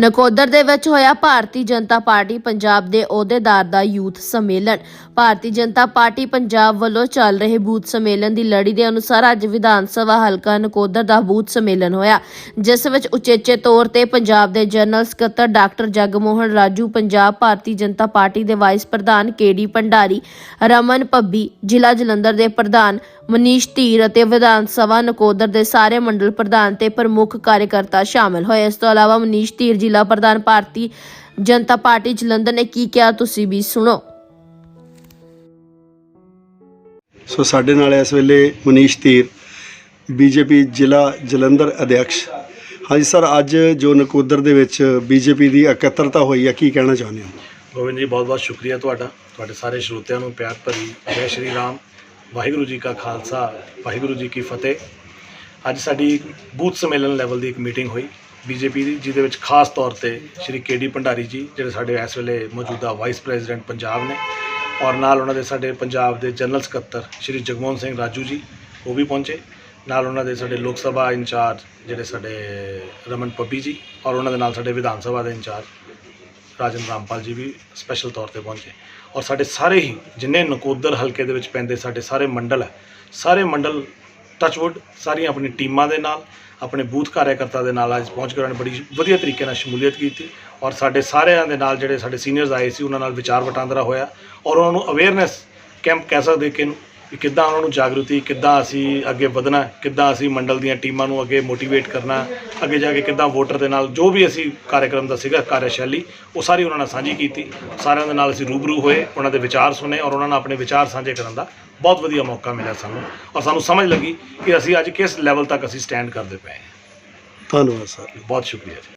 ਨਕੋਦਰ ਦੇ ਵਿੱਚ ਹੋਇਆ ਭਾਰਤੀ ਜਨਤਾ ਪਾਰਟੀ ਪੰਜਾਬ ਦੇ ਅਹੁਦੇਦਾਰ ਦਾ ਯੂਥ ਸੰਮੇਲਨ। ਭਾਰਤੀ ਜਨਤਾ ਪਾਰਟੀ ਪੰਜਾਬ ਵੱਲੋਂ ਚੱਲ ਰਹੇ ਬੂਥ ਸੰਮੇਲਨ ਦੀ ਲੜੀ ਦੇ ਅਨੁਸਾਰ ਅੱਜ ਵਿਧਾਨ ਸਭਾ ਹਲਕਾ ਨਕੋਦਰ ਦਾ ਬੂਥ ਸੰਮੇਲਨ ਹੋਇਆ, ਜਿਸ ਵਿੱਚ ਉਚੇਚੇ ਤੌਰ ਤੇ ਪੰਜਾਬ ਦੇ ਜਨਰਲ ਸਕੱਤਰ ਡਾਕਟਰ ਜਗਮੋਹਨ ਰਾਜੂ, ਪੰਜਾਬ ਭਾਰਤੀ ਜਨਤਾ ਪਾਰਟੀ ਦੇ ਵਾਈਸ ਪ੍ਰਧਾਨ ਕੇਡੀ ਭੰਡਾਰੀ, ਰਮਨ ਪੱਬੀ ਜ਼ਿਲ੍ਹਾ ਜਲੰਧਰ ਦੇ ਪ੍ਰਧਾਨ ਮਨੀਸ਼ ਧੀਰ ਅਤੇ ਵਿਧਾਨ ਸਭਾ ਨਕੋਦਰ ਦੇ ਸਾਰੇ ਮੰਡਲ ਪ੍ਰਧਾਨ ਤੇ ਪ੍ਰਮੁੱਖ ਕਾਰਜਕਰਤਾ ਸ਼ਾਮਲ ਹੋਏ। ਇਸ ਤੋਂ ਇਲਾਵਾ ਮਨੀਸ਼ ਧੀਰ ਜ਼ਿਲ੍ਹਾ ਪ੍ਰਧਾਨ ਭਾਰਤੀ ਜਨਤਾ ਪਾਰਟੀ ਜਲੰਧਰ ਨੇ ਕੀ ਕਿਹਾ ਤੁਸੀਂ ਵੀ ਸੁਣੋ। ਸੋ ਸਾਡੇ ਨਾਲ ਇਸ ਵੇਲੇ ਮਨੀਸ਼ ਧੀਰ ਬੀਜੇਪੀ ਜ਼ਿਲ੍ਹਾ ਜਲੰਧਰ ਅਧਿਕਸ਼ ਹਾਂਜੀ ਸਰ ਅੱਜ ਜੋ ਨਕੋਦਰ ਦੇ ਵਿੱਚ ਬੀਜੇਪੀ ਦੀ ਇਕੱਤਰਤਾ ਹੋਈ ਹੈ ਕੀ ਕਹਿਣਾ ਚਾਹੁੰਦੇ ਹੋ? ਗੋਬਿੰਦ ਜੀ ਬਹੁਤ ਬਹੁਤ ਸ਼ੁਕਰੀਆ ਤੁਹਾਡਾ। ਤੁਹਾਡੇ ਸਾਰੇ ਸਰੋਤਿਆਂ ਨੂੰ ਪਿਆਰ ਭਰੀ ਜੈ ਸ਼੍ਰੀ ਰਾਮ। ਵਾਹਿਗੁਰੂ ਜੀ ਕਾ ਖਾਲਸਾ, ਵਾਹਿਗੁਰੂ ਜੀ ਕੀ ਫਤਿਹ। ਅੱਜ ਸਾਡੀ ਬੂਥ ਸੰਮੇਲਨ ਲੈਵਲ ਦੀ ਇੱਕ ਮੀਟਿੰਗ ਹੋਈ। ਬੀਜੇਪੀ ਦੀ, ਜਿਹਦੇ ਵਿੱਚ ਖਾਸ ਤੌਰ ਤੇ ਸ਼੍ਰੀ ਕੇਡੀ ਭੰਡਾਰੀ ਜੀ, ਜਿਹੜੇ ਸਾਡੇ ਇਸ ਵੇਲੇ ਮੌਜੂਦਾ ਵਾਈਸ ਪ੍ਰੈਜ਼ੀਡੈਂਟ ਪੰਜਾਬ ਨੇ ਔਰ ਨਾਲ ਉਹਨਾਂ ਦੇ ਸਾਡੇ ਪੰਜਾਬ ਦੇ ਜਨਰਲ ਸਕੱਤਰ ਸ਼੍ਰੀ ਜਗਮੋਹਨ ਸਿੰਘ ਰਾਜੂ ਜੀ, ਉਹ ਵੀ ਪਹੁੰਚੇ। ਨਾਲ ਉਹਨਾਂ ਦੇ ਸਾਡੇ ਲੋਕ ਸਭਾ ਇੰਚਾਰਜ, ਜਿਹੜੇ ਸਾਡੇ ਰਮਨ ਪੱਬੀ ਜੀ ਔਰ ਉਹਨਾਂ ਦੇ ਨਾਲ ਸਾਡੇ ਵਿਧਾਨ ਸਭਾ ਦੇ ਇੰਚਾਰਜ। ਰਾਜਨ ਰਾਮਪਾਲ ਜੀ ਵੀ ਸਪੈਸ਼ਲ ਤੌਰ ਤੇ ਪਹੁੰਚੇ। ਔਰ ਸਾਡੇ ਸਾਰੇ ਹੀ ਜਿੰਨੇ ਨਕੋਦਰ ਹਲਕੇ ਦੇ ਵਿੱਚ ਪੈਂਦੇ ਸਾਡੇ ਸਾਰੇ ਮੰਡਲ ਹੈ, ਸਾਰੇ ਮੰਡਲ ਟੱਚਵੁੱਡ ਸਾਰੀਆਂ ਆਪਣੀ ਟੀਮਾਂ ਦੇ ਨਾਲ, ਆਪਣੇ ਬੂਥ ਕਾਰਜਕਰਤਾ ਦੇ ਨਾਲ ਅੱਜ ਪਹੁੰਚ ਕੇ ਉਹਨਾਂ ਨੇ ਬੜੀ ਵਧੀਆ ਤਰੀਕੇ ਨਾਲ ਸ਼ਮੂਲੀਅਤ ਕੀਤੀ। ਔਰ ਸਾਡੇ ਸਾਰਿਆਂ ਦੇ ਨਾਲ ਜਿਹੜੇ ਸਾਡੇ ਸੀਨੀਅਰਸ ਆਏ ਸੀ, ਉਹਨਾਂ ਨਾਲ ਵਿਚਾਰ ਵਟਾਂਦਰਾ ਹੋਇਆ। ਔਰ ਉਹਨਾਂ ਨੂੰ ਅਵੇਅਰਨੈਸ ਕੈਂਪ ਕਹਿ ਸਕਦੇ ਕਿ ਵੀ ਕਿੱਦਾਂ ਉਹਨਾਂ ਨੂੰ ਜਾਗਰੂਕਤੀ ਕਿੱਦਾਂ ਅਸੀਂ ਅੱਗੇ ਵਧਣਾ ਕਿੱਦਾਂ ਅਸੀਂ ਮੰਡਲ ਦੀਆਂ ਟੀਮਾਂ ਨੂੰ ਅੱਗੇ ਮੋਟੀਵੇਟ ਕਰਨਾ ਅੱਗੇ ਜਾ ਕੇ ਕਿੱਦਾਂ ਵੋਟਰ ਦੇ ਨਾਲ ਜੋ ਵੀ ਅਸੀਂ ਕਾਰਜਕ੍ਰਮ ਦਾ ਸੀਗਾ ਕਾਰਜਸ਼ੈਲੀ ਉਹ ਸਾਰੀ ਉਹਨਾਂ ਨਾਲ ਸਾਂਝੀ ਕੀਤੀ। ਸਾਰਿਆਂ ਦੇ ਨਾਲ ਅਸੀਂ ਰੂਬਰੂ ਹੋਏ ਉਹਨਾਂ ਦੇ ਵਿਚਾਰ ਸੁਣੇ ਔਰ ਉਹਨਾਂ ਨਾਲ ਆਪਣੇ ਵਿਚਾਰ ਸਾਂਝੇ ਕਰਨ ਦਾ ਬਹੁਤ ਵਧੀਆ ਮੌਕਾ ਮਿਲਿਆ ਸਾਨੂੰ ਔਰ ਸਾਨੂੰ ਸਮਝ ਲੱਗੀ ਕਿ ਅਸੀਂ ਅੱਜ ਕਿਸ ਲੈਵਲ ਤੱਕ ਅਸੀਂ ਸਟੈਂਡ ਕਰਦੇ ਪਏ ਹਾਂ। ਧੰਨਵਾਦ ਸਰ। ਬਹੁਤ ਸ਼ੁਕਰੀਆ ਜੀ।